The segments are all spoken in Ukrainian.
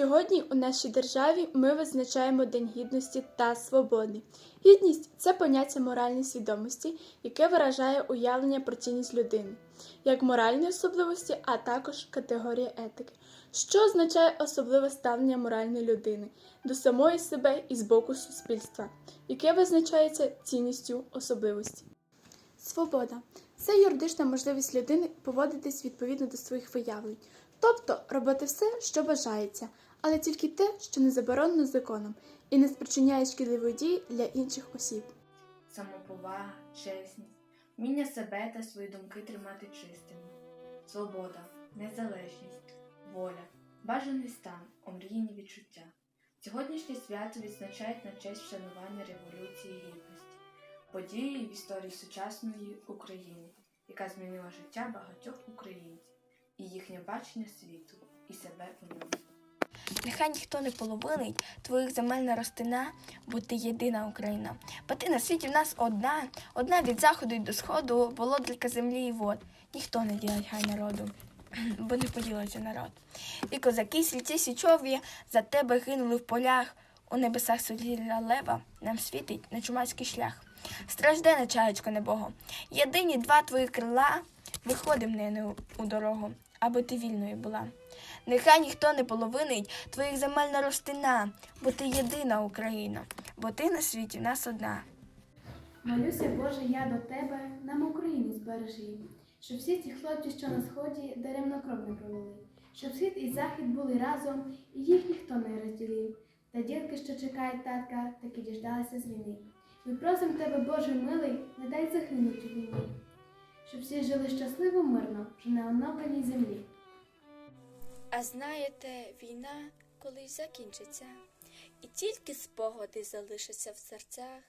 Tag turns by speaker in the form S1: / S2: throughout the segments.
S1: Сьогодні у нашій державі ми визначаємо День гідності та свободи. Гідність це поняття моральної свідомості, яке виражає уявлення про цінність людини, як моральні особливості, а також категорія етики, що означає особливе ставлення моральної людини до самої себе і з боку суспільства, яке визначається цінністю особливості. Свобода це юридична можливість людини поводитись відповідно до своїх виявлень, тобто робити все, що бажається, але тільки те, що не заборонено законом, і не спричиняє шкідливої дії для інших осіб.
S2: самоповага, чесність, вміння себе та свої думки тримати чистими, свобода, незалежність, воля, бажаний стан, омріяні відчуття. Сьогоднішнє свято відзначають на честь вшанування Революції Гідності, події в історії сучасної України, яка змінила життя багатьох українців і їхнє бачення світу і себе у ньому.
S3: Нехай ніхто не половинить твоїх земельна ростина, бо ти єдина Україна. Бо ти на світі в нас одна, одна від заходу й до сходу, володарка землі і вод. Ніхто не ділить хай народу, бо не поділиться народ. І козаки світі січові за тебе гинули в полях. У небесах сиділа лева, нам світить на чумацький шлях. Страждена чаєчко небого. Єдині два твої крила, виходим нині у дорогу, аби ти вільною була. Нехай ніхто не половинить твоїх земельна ростина, бо ти єдина Україна, бо ти на світі в нас одна.
S4: Молюся, Боже, я до тебе, нам Україну збережи, щоб всі ці хлопці, що на сході, даремно кров не пролили, щоб схід і захід були разом, і їх ніхто не розділив. Та дітки, що чекають татка, таки діждалися з війни. Ми просимо тебе, Боже милий, не дай загинуть у війні, щоб всі жили щасливо, мирно, вже на оновленій землі.
S5: А знаєте, війна колись закінчиться, і тільки спогади залишаться в серцях.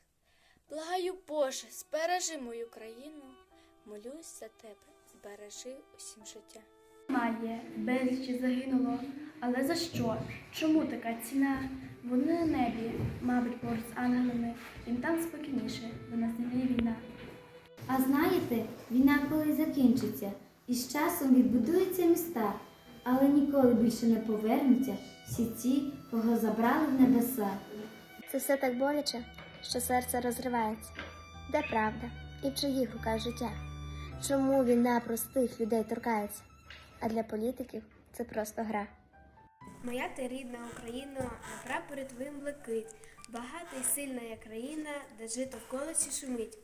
S5: Благаю, Боже, збережи мою країну, молюсь за тебе, збережи усім життя.
S4: Має, безлічі загинуло, але за що? Чому така ціна? Вони на небі, мабуть, поруч з ангелами, їм там спокійніше, бо на землі війна.
S6: А знаєте, війна коли закінчиться, і з часом відбудуються міста, але ніколи більше не повернуться всі ті, кого забрали в небеса.
S7: Це все так боляче, що серце розривається. Де правда і в чиїх руках життя? Чому війна простих людей торкається? А для політиків це просто гра.
S8: Моя ти рідна Україна, на прапорі твоїм блакить, багата і сильна я країна, де жито в колесі шумить.